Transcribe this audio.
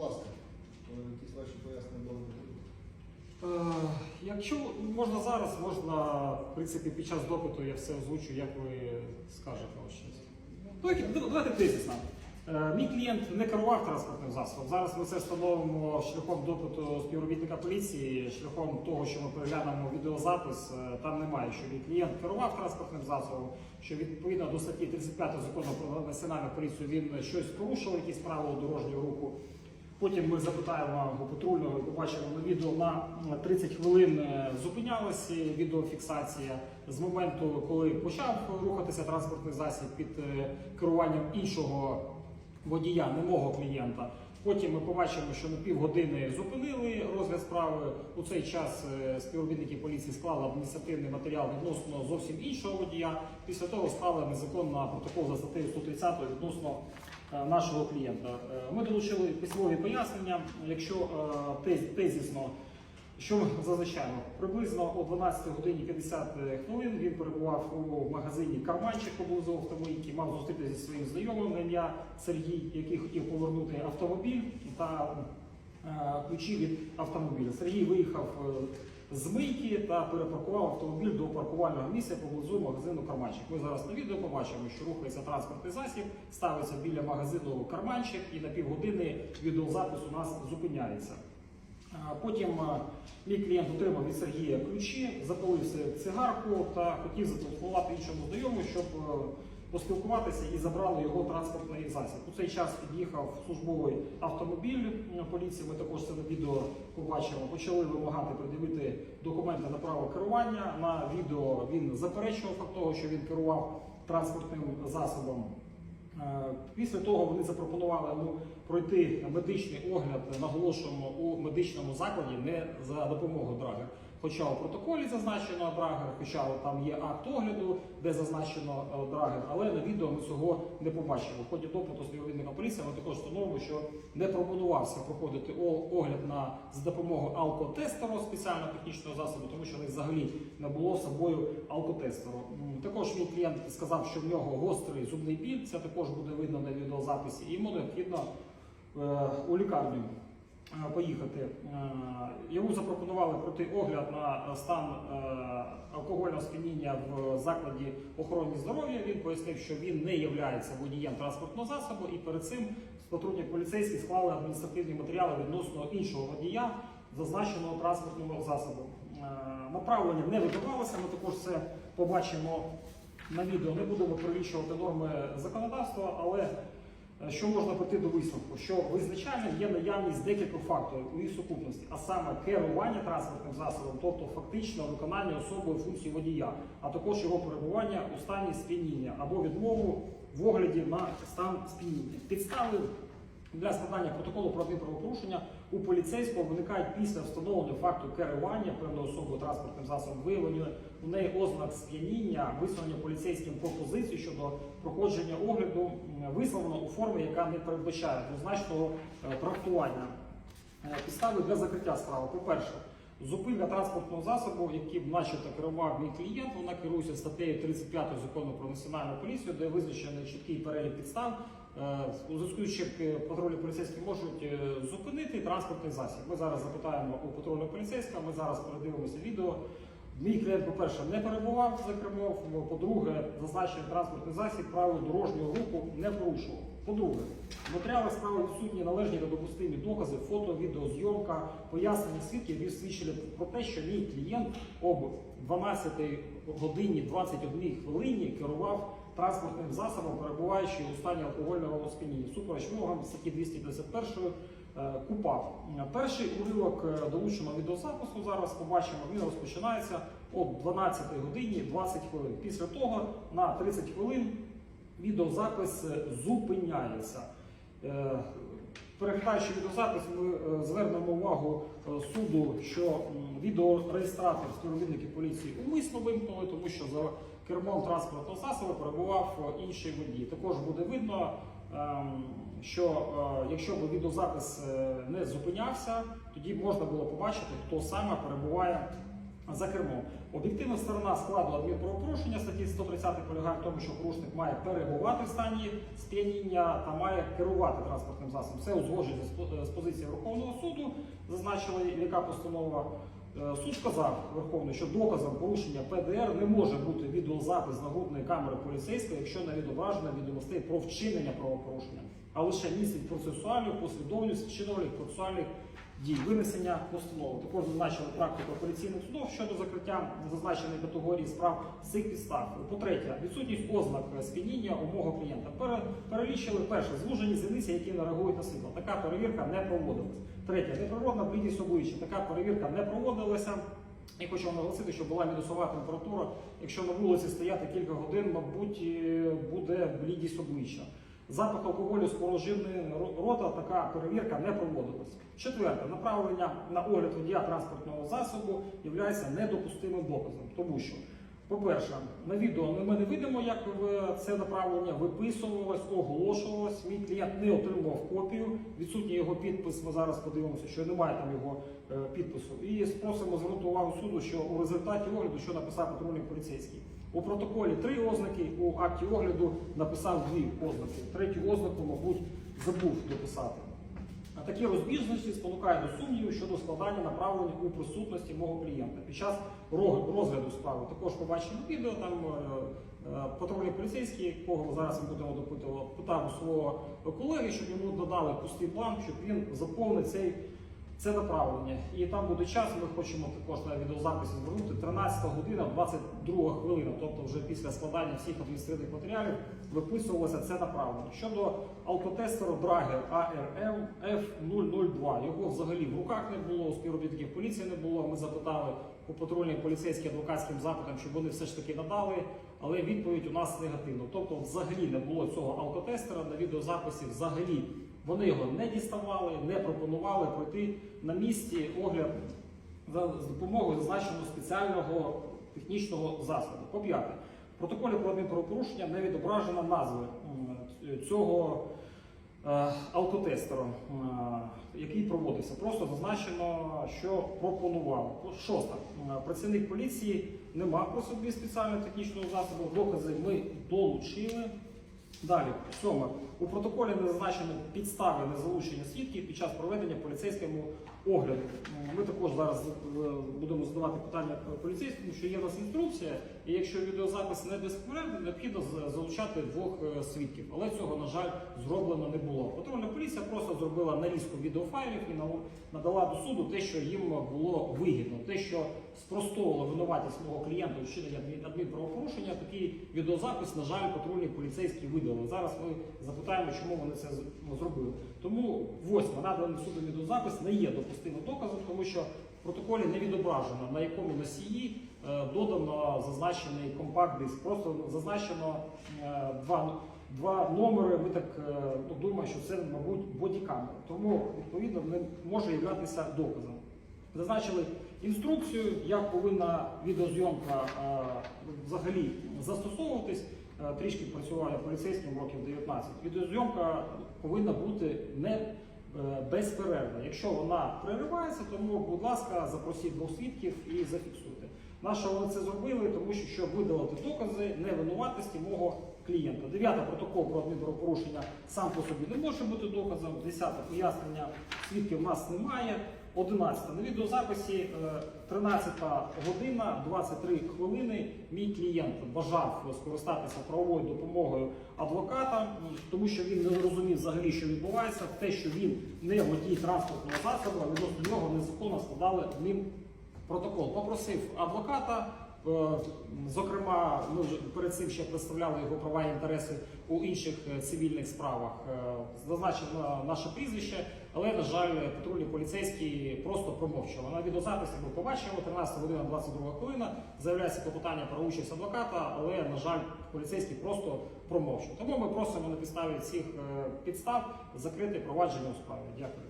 Будь якісь ваші пояснення були Е, Якщо можна зараз, можна, в принципі, під час допиту я все озвучу, як ви скажете ось щось. Давайте, давайте тезисно. Е, Мій клієнт не керував транспортним засобом. Зараз ми це встановимо шляхом допиту співробітника поліції, шляхом того, що ми переглянемо відеозапис. Е, Там немає, що мій клієнт керував транспортним засобом, що відповідно до статті 35 закону про національну поліцію він щось порушив, якісь правила дорожнього руху. Потім ми запитаємо патрульного побачимо на відео на 30 хвилин е, зупинялася відеофіксація з моменту, коли почав рухатися транспортний засіб під е, керуванням іншого водія, не мого клієнта. Потім ми побачимо, що на півгодини зупинили розгляд справи. У цей час е, співробітники поліції склали адміністративний матеріал відносно зовсім іншого водія. Після того склали незаконно протокол за статтею 130 відносно е, нашого клієнта. Е, Ми долучили письмові пояснення. Якщо е, тез- тезісно, що ми? Приблизно о 12 годині 50 хвилин він перебував у магазині Карманчик поблизу автомийки, мав зустрітися зі своїм знайомим на ім'я Сергій, який хотів повернути автомобіль та е, ключі від автомобіля. Сергій виїхав е, з мийки та перепаркував автомобіль до паркувального місця поблизу магазину Карманчик. Ми зараз на відео побачимо, що рухається транспортний засіб, ставиться біля магазину Карманчик і на півгодини відеозапис у нас зупиняється. Потім мій клієнт отримав від Сергія ключі, запалив собі цигарку та хотів зателефонувати іншому знайомому, щоб е, поспілкуватися і забрали його транспортний засіб. У цей час під'їхав службовий автомобіль поліції. Ми також це на відео побачимо. Почали вимагати придивити документи на право керування. На відео він заперечував факт того, що він керував транспортним засобом. Е, Після того вони запропонували йому пройти медичний огляд, наголошуємо у медичному закладі не за допомогою драгер. Хоча у протоколі зазначено драгер, хоча там є акт огляду, де зазначено е, драгер, але на відео ми цього не побачили. В ході допиту співробітника поліції ми також встановили, що не пропонувався проходити огляд на за допомогою алкотестеру спеціального технічного засобу, тому що в них взагалі не було з собою алкотестеру. Також мій клієнт сказав, що в нього гострий зубний біль. Це також буде видно на відеозаписі, і йому необхідно е, у лікарню е, поїхати. Е, Йому запропонували пройти огляд на стан е, алкогольного сп'яніння в закладі охорони здоров'я. Він пояснив, що він не є водієм транспортного засобу, і перед цим патрульні поліцейські склали адміністративні матеріали відносно іншого водія, зазначеного транспортного засобу. Е, Направлення не видавалося, ми також це побачимо на відео. Не будемо перелічувати норми законодавства, але е, що можна прийти до висновку? Що визначальним є наявність декількох факторів у їх сукупності, а саме керування транспортним засобом, тобто фактично виконання особою функції водія, а також його перебування у стані сп'яніння або відмову в огляді на стан сп'яніння. Підстави для складання протоколу про адмінправопорушення у поліцейського виникають після встановлення факту керування певною особою транспортним засобом, виявлення у неї ознак сп'яніння, висунення поліцейським пропозицій щодо проходження огляду, висловлено у формі, яка не передбачає двозначного е, трактування. Е, Підстави для закриття справи. По-перше, зупинка транспортного засобу, яким начебто керував мій клієнт, вона керується статтею 35 закону про національну поліцію, де визначений чіткий перелік підстав. У зв'язку з чим патрульні поліцейські можуть е, зупинити транспортний засіб. Ми зараз запитаємо у патрульного поліцейського, ми зараз передивимося відео. Мій клієнт, по-перше, не перебував за кермом. По-друге, зазначений транспортний засіб правил дорожнього руху не порушував. По-друге, в матеріалах справи відсутні належні та допустимі докази, фото, відеозйомка, пояснення свідків, які свідчили про те, що мій клієнт об 12 годині 21 хвилині керував транспортним засобом, перебуваючи у стані алкогольного сп'яніння. Супереч вимогам статті 251 е, КУПАП. Перший уривок е, долученого відеозапису зараз побачимо. Він розпочинається о 12 годині 20 хвилин. Після того на 30 хвилин відеозапис е, зупиняється. Е, Переглядаючи відеозапис, ми е, звернемо увагу е, суду, що відеореєстратор співробітники поліції умисно вимкнули, тому що за кермом транспортного засобу перебував е, інший водій. Також буде видно, ем, що е, якщо б відеозапис е, не зупинявся, тоді можна було побачити, хто саме перебуває за кермом. Об'єктивна сторона складу адмінправопорушення статті 130 полягає в тому, що порушник має перебувати в стані сп'яніння та має керувати транспортним засобом. Це узгоджується з позиції Верховного суду, зазначила яка постанова. Е, Суд сказав Верховний, що доказом порушення ПДР не може бути відеозапис з нагрудної камери поліцейського, якщо не відображено відомостей про вчинення правопорушення, а лише містить процесуальну послідовність вчинувальних процесуальних дій винесення постанови. Також зазначили практику апеляційних судів щодо закриття зазначеної категорії справ цих підстав. По-третє, відсутність ознак сп'яніння у мого клієнта. Пере- Перелічили перше звужені зіниці, які не реагують на світло. Така перевірка не проводилась. Третє, неприродна блідість обличчя. Така перевірка не проводилася. І хочу наголосити, що була мінусова температура. Якщо на вулиці стояти кілька годин, мабуть, е, буде блідість обличчя. Запах алкоголю з порожинної рота така перевірка не проводилась. Четверте, направлення на огляд водія транспортного засобу є недопустимим доказом, тому що, по-перше, на відео ми не видимо, як це направлення виписувалось, оголошувалось. Мій клієнт не отримував копію. Відсутній його підпис. Ми зараз подивимося, що немає там його е, підпису. І просимо звернути увагу суду, що у результаті огляду, що написав патрульний поліцейський. У протоколі три ознаки, у акті огляду написав дві ознаки. Третю ознаку, мабуть, забув дописати. А такі розбіжності спонукають до сумніву щодо складання направлення у присутності мого клієнта під час розгляду справи. Також побачимо відео, там е, е, патрульний поліцейський, якого зараз ми будемо допитувати, питав у свого колеги, щоб йому додали пустий бланк, щоб він заповнив цей. Це направлення. І там буде час, ми хочемо також на відеозаписі звернути 13 година, 22 хвилина, тобто вже після складання всіх адміністративних матеріалів виписувалося це направлення. Щодо алкотестеру Драгер ARM F002, його взагалі в руках не було, у співробітників поліції не було. Ми запитали у патрульних поліцейських адвокатським запитам, щоб вони все ж таки надали, але відповідь у нас негативна. Тобто, взагалі не було цього алкотестера на відеозаписі взагалі. Вони його не діставали, не пропонували пройти на місці огляд з допомогою зазначеного спеціального технічного засобу. По п'яте, в протоколі про адмінправопорушення не відображена назва цього е, алкотестеру, е, який проводився. Просто зазначено, що пропонував. Шосте. Е, Працівник поліції не мав при собі спеціального технічного засобу. Докази ми долучили. Далі, сьоме. У протоколі не зазначено підстави незалучення свідків під час проведення поліцейському огляду. Ми також зараз е, будемо задавати питання поліцейському, що є у нас інструкція, і якщо відеозапис не безпорядний, необхідно залучати двох е, свідків. Але цього, на жаль, зроблено не було. Патрульна поліція просто зробила нарізку відеофайлів і надала до суду те, що їм було вигідно, те, що спростовувало винуватість мого клієнта у вчиненні адмінправопорушення. Такий відеозапис, на жаль, патрульні поліцейські видали. Зараз ми запитаємо, чому вони це зробили. Тому восьме наданий судом відеозапис не є допустимим доказом, тому що в протоколі не відображено на якому носії е, додано зазначений компакт-диск. Просто зазначено е, два, два номери. Ми так е, ну, думаємо, що це, мабуть, бодікамера. Тому відповідно не може являтися доказом. Зазначили інструкцію, як повинна відеозйомка е, взагалі застосовуватись. Трішки працював поліцейським років 19. Відеозйомка повинна бути не безперервна. Якщо вона переривається, тому, будь ласка, запросіть двох свідків і зафіксуйте. На що вони це зробили? Тому що щоб видалити докази невинуватості мого клієнта. Дев'яте протокол про адмінправопорушення сам по собі не може бути доказом. Десяте пояснення свідків в нас немає. 11. На відеозаписі е, 13 година 23 хвилини. Мій клієнт бажав скористатися правовою допомогою адвоката, тому що він не розумів взагалі, що відбувається. Те, що він не водій транспортного засобу, відносно нього незаконно складали ним протокол. Попросив адвоката. е, Зокрема, ми вже перед цим ще представляли його права і інтереси у інших е, цивільних справах. Е, Зазначено наше прізвище, але, на жаль, патрульний поліцейський просто промовчав. На відеозаписі ми побачимо 13 година 22 хвилина. Заявляється клопотання про участь адвоката, але, на жаль, поліцейський просто промовчав. Тому ми просимо на підставі цих підстав закрити провадження у справі. Дякую.